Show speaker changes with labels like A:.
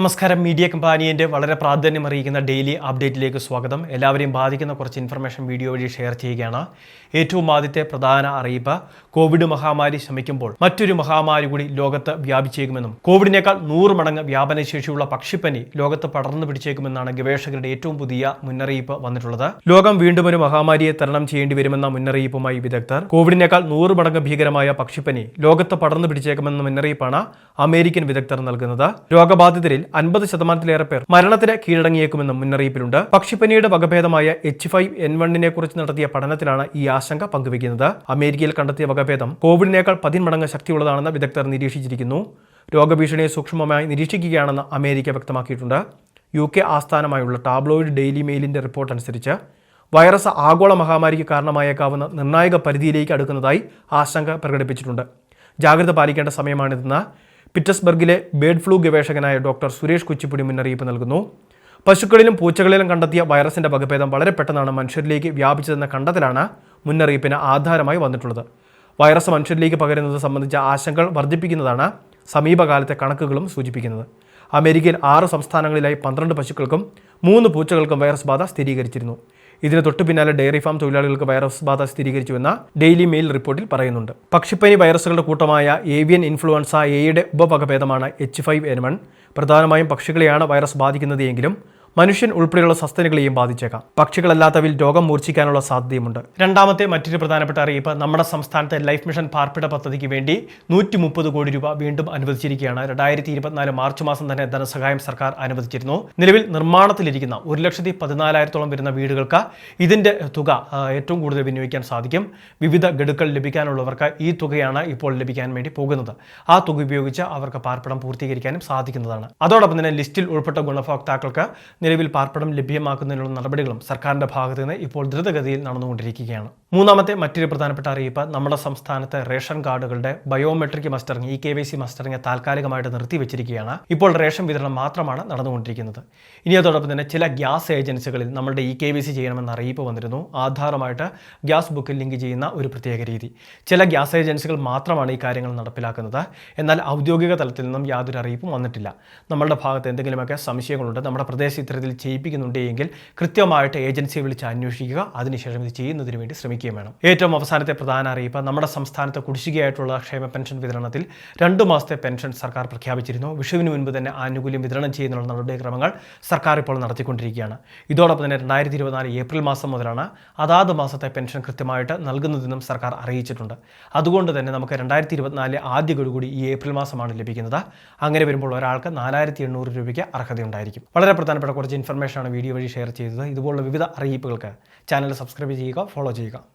A: നമസ്കാരം. മീഡിയ കമ്പാനിയന്റെ വളരെ പ്രാധാന്യം അറിയിക്കുന്ന ഡെയിലി അപ്ഡേറ്റിലേക്ക് സ്വാഗതം. എല്ലാവരെയും ബാധിക്കുന്ന കുറച്ച് ഇൻഫർമേഷൻ വീഡിയോ വഴി ഷെയർ ചെയ്യുകയാണ്. ഏറ്റവും ആദ്യത്തെ പ്രധാന അറിയിപ്പ് കോവിഡ് മഹാമാരി ശമിക്കുമ്പോൾ മറ്റൊരു മഹാമാരി കൂടി ലോകത്ത് വ്യാപിച്ചേക്കുമെന്നും കോവിഡിനേക്കാൾ നൂറ് മടങ്ങ് വ്യാപനശേഷിയുള്ള പക്ഷിപ്പനി ലോകത്ത് പടർന്നു പിടിച്ചേക്കുമെന്നാണ് ഗവേഷകരുടെ ഏറ്റവും പുതിയ മുന്നറിയിപ്പ് വന്നിട്ടുള്ളത്. ലോകം വീണ്ടും ഒരു മഹാമാരിയെ തരണം ചെയ്യേണ്ടി വരുമെന്ന മുന്നറിയിപ്പുമായി വിദഗ്ധർ കോവിഡിനേക്കാൾ നൂറ് മടങ്ങ് ഭീകരമായ പക്ഷിപ്പനി ലോകത്ത് പടർന്നു പിടിച്ചേക്കുമെന്ന മുന്നറിയിപ്പാണ് അമേരിക്കൻ വിദഗ്ധർ നൽകുന്നത്. രോഗബാധിതരിൽ അൻപത് ശതമാനത്തിലേറെ പേർ മരണത്തിന് കീഴടങ്ങിയേക്കുമെന്നും മുന്നറിയിപ്പിലുണ്ട്. പക്ഷിപ്പനിയുടെ വകഭേദമായ എച്ച് ഫൈവ് എൻ വണ്ണിനെ കുറിച്ച് നടത്തിയ പഠനത്തിലാണ് ഈ ആശങ്ക പങ്കുവയ്ക്കുന്നത്. അമേരിക്കയിൽ കണ്ടെത്തിയ വകഭേദം കോവിഡിനേക്കാൾ പതിന്മടങ്ങ് ശക്തിയുള്ളതാണെന്ന് വിദഗ്ധർ നിരീക്ഷിച്ചിരിക്കുന്നു. രോഗഭീഷണിയെ സൂക്ഷ്മമായി നിരീക്ഷിക്കുകയാണെന്ന് അമേരിക്ക വ്യക്തമാക്കിയിട്ടുണ്ട്. യു കെ ആസ്ഥാനമായുള്ള ടാബ്ലോയിഡ് ഡെയിലി മെയിലിന്റെ റിപ്പോർട്ട് അനുസരിച്ച് വൈറസ് ആഗോള മഹാമാരിക്ക് കാരണമായേക്കാവുന്ന നിർണായക പരിധിയിലേക്ക് അടുക്കുന്നതായി ആശങ്ക പ്രകടിപ്പിച്ചിട്ടുണ്ട്. ജാഗ്രത പാലിക്കേണ്ട സമയമാണിതെന്ന് പിറ്റസ്ബർഗിലെ ബേഡ് ഫ്ലൂ ഗവേഷകനായ ഡോക്ടർ സുരേഷ് കുച്ചിപ്പുടി മുന്നറിയിപ്പ് നൽകുന്നു. പശുക്കളിലും പൂച്ചകളിലും കണ്ടെത്തിയ വൈറസിന്റെ വകഭേദം വളരെ പെട്ടെന്നാണ് മനുഷ്യരിലേക്ക് വ്യാപിച്ചതെന്ന കണ്ടെത്തലാണ് മുന്നറിയിപ്പിന് ആധാരമായി വന്നിട്ടുള്ളത്. വൈറസ് മനുഷ്യരിലേക്ക് പകരുന്നത് സംബന്ധിച്ച ആശങ്കകൾ വർദ്ധിപ്പിക്കുന്നതാണ് സമീപകാലത്തെ കണക്കുകളും സൂചിപ്പിക്കുന്നത്. അമേരിക്കയിൽ ആറ് സംസ്ഥാനങ്ങളിലായി പന്ത്രണ്ട് പശുക്കൾക്കും മൂന്ന് പൂച്ചകൾക്കും വൈറസ് ബാധ സ്ഥിരീകരിച്ചിരുന്നു. ഇതിന് തൊട്ടു പിന്നാലെ ഡയറി ഫാം തൊഴിലാളികൾക്ക് വൈറസ് ബാധ സ്ഥിരീകരിച്ചുവെന്ന ഡെയിലി മെയിൽ റിപ്പോർട്ടിൽ പറയുന്നുണ്ട്. പക്ഷിപ്പനി വൈറസുകളുടെ കൂട്ടമായ ഏവിയൻ ഇൻഫ്ലുവൻസ എയുടെ ഉപവകഭേദമാണ് എച്ച് ഫൈവ് എൻ വൺ പ്രധാനമായും പക്ഷികളെയാണ് വൈറസ് ബാധിക്കുന്നത് എങ്കിലും മനുഷ്യൻ ഉൾപ്പെടെയുള്ള സസ്തനികളെയും ബാധിച്ചേക്കാം. പക്ഷികളല്ലാത്തവിൽ രോഗം മൂർച്ഛിക്കാനുള്ള സാധ്യതയുമുണ്ട്. രണ്ടാമത്തെ മറ്റൊരു പ്രധാനപ്പെട്ട അറിയിപ്പ് നമ്മുടെ സംസ്ഥാനത്തെ ലൈഫ് മിഷൻ പാർപ്പിട പദ്ധതിക്ക് വേണ്ടി നൂറ്റി മുപ്പത് കോടി രൂപ വീണ്ടും അനുവദിച്ചിരിക്കുകയാണ്. രണ്ടായിരത്തി ഇരുപത്തിനാല് മാർച്ച് മാസം തന്നെ ധനസഹായം സർക്കാർ അനുവദിച്ചിരുന്നു. നിലവിൽ നിർമ്മാണത്തിലിരിക്കുന്ന ഒരു ലക്ഷത്തി പതിനാലായിരത്തോളം വരുന്ന വീടുകൾക്ക് ഇതിന്റെ തുക ഏറ്റവും കൂടുതൽ വിനിയോഗിക്കാൻ സാധിക്കും. വിവിധ ഗഡുക്കൾ ലഭിക്കാനുള്ളവർക്ക് ഈ തുകയാണ് ഇപ്പോൾ ലഭിക്കാൻ വേണ്ടി പോകുന്നത്. ആ തുക ഉപയോഗിച്ച് അവർക്ക് പാർപ്പിടം പൂർത്തീകരിക്കാനും സാധിക്കുന്നതാണ്. അതോടൊപ്പം തന്നെ ലിസ്റ്റിൽ ഉൾപ്പെട്ട ഗുണഭോക്താക്കൾക്ക് നിലവിൽ പാർപ്പിടം ലഭ്യമാക്കുന്നതിനുള്ള നടപടികളും സർക്കാരിന്റെ ഭാഗത്ത് നിന്ന് ഇപ്പോൾ ദ്രുതഗതിയിൽ നടന്നുകൊണ്ടിരിക്കുകയാണ്. മൂന്നാമത്തെ മറ്റൊരു പ്രധാനപ്പെട്ട അറിയിപ്പ് നമ്മുടെ സംസ്ഥാനത്തെ ration കാർഡുകളുടെ biometric mustering E K Y C mustering താൽക്കാലികമായിട്ട് നിർത്തിവെച്ചിരിക്കുകയാണ്. ഇപ്പോൾ റേഷൻ വിതരണം മാത്രമാണ് നടന്നുകൊണ്ടിരിക്കുന്നത്. ഇനി അതോടൊപ്പം തന്നെ ചില ഗ്യാസ് ഏജൻസികളിൽ നമ്മളുടെ ഇ കെ വൈ സി ചെയ്യണമെന്ന അറിയിപ്പ് വന്നിരുന്നു. ആധാറുമായിട്ട് ഗ്യാസ് ബുക്കിൽ ലിങ്ക് ചെയ്യുന്ന ഒരു പ്രത്യേക രീതി. ചില ഗ്യാസ് ഏജൻസികൾ മാത്രമാണ് ഈ കാര്യങ്ങൾ നടപ്പിലാക്കുന്നത്. എന്നാൽ ഔദ്യോഗിക തലത്തിൽ നിന്നും യാതൊരു അറിയിപ്പും വന്നിട്ടില്ല. നമ്മളുടെ ഭാഗത്ത് എന്തെങ്കിലുമൊക്കെ സംശയങ്ങളുണ്ട് നമ്മുടെ പ്രദേശം ഇത്തരത്തിൽ ചെയ്യിപ്പിക്കുന്നുണ്ട് എങ്കിൽ കൃത്യമായിട്ട് ഏജൻസിയെ വിളിച്ച് അന്വേഷിക്കുക അതിനുശേഷം ഇത് ചെയ്യുന്നതിന് വേണ്ടി ശ്രമിക്കുകയും വേണം. ഏറ്റവും അവസാനത്തെ പ്രധാന അറിയിപ്പ് നമ്മുടെ സംസ്ഥാനത്ത് കുടിശ്ശികയായിട്ടുള്ള ക്ഷേമ പെൻഷൻ വിതരണത്തിൽ രണ്ടു മാസത്തെ പെൻഷൻ സർക്കാർ പ്രഖ്യാപിച്ചിരുന്നു. വിഷുവിന് മുൻപ് തന്നെ ആനുകൂല്യം വിതരണം ചെയ്യുന്നതിനുള്ള നടപടിക്രമങ്ങൾ സർക്കാർ ഇപ്പോൾ നടത്തിക്കൊണ്ടിരിക്കുകയാണ്. ഇതോടൊപ്പം തന്നെ രണ്ടായിരത്തി ഇരുപത്തിനാല് ഏപ്രിൽ മാസം മുതലാണ് അതാത് മാസത്തെ പെൻഷൻ കൃത്യമായിട്ട് നൽകുന്നതെന്നും സർക്കാർ അറിയിച്ചിട്ടുണ്ട്. അതുകൊണ്ട് തന്നെ നമുക്ക് രണ്ടായിരത്തി ഇരുപത്തിനാല് ആദ്യ കൂടി ഈ ഏപ്രിൽ മാസമാണ് ലഭിക്കുന്നത്. അങ്ങനെ വരുമ്പോൾ ഒരാൾക്ക് നാലായിരത്തി എണ്ണൂറ് രൂപയ്ക്ക് അർഹതയുണ്ടായിരിക്കും. വളരെ പ്രധാനപ്പെട്ട കുറച്ച് ഇൻഫർമേഷനാണ് വീഡിയോ വഴി ഷെയർ ചെയ്തത്. ഇതുപോലുള്ള വിവിധ അറിയിപ്പുകൾക്ക് ചാനൽ സബ്സ്ക്രൈബ് ചെയ്യുക ഫോളോ ചെയ്യുക.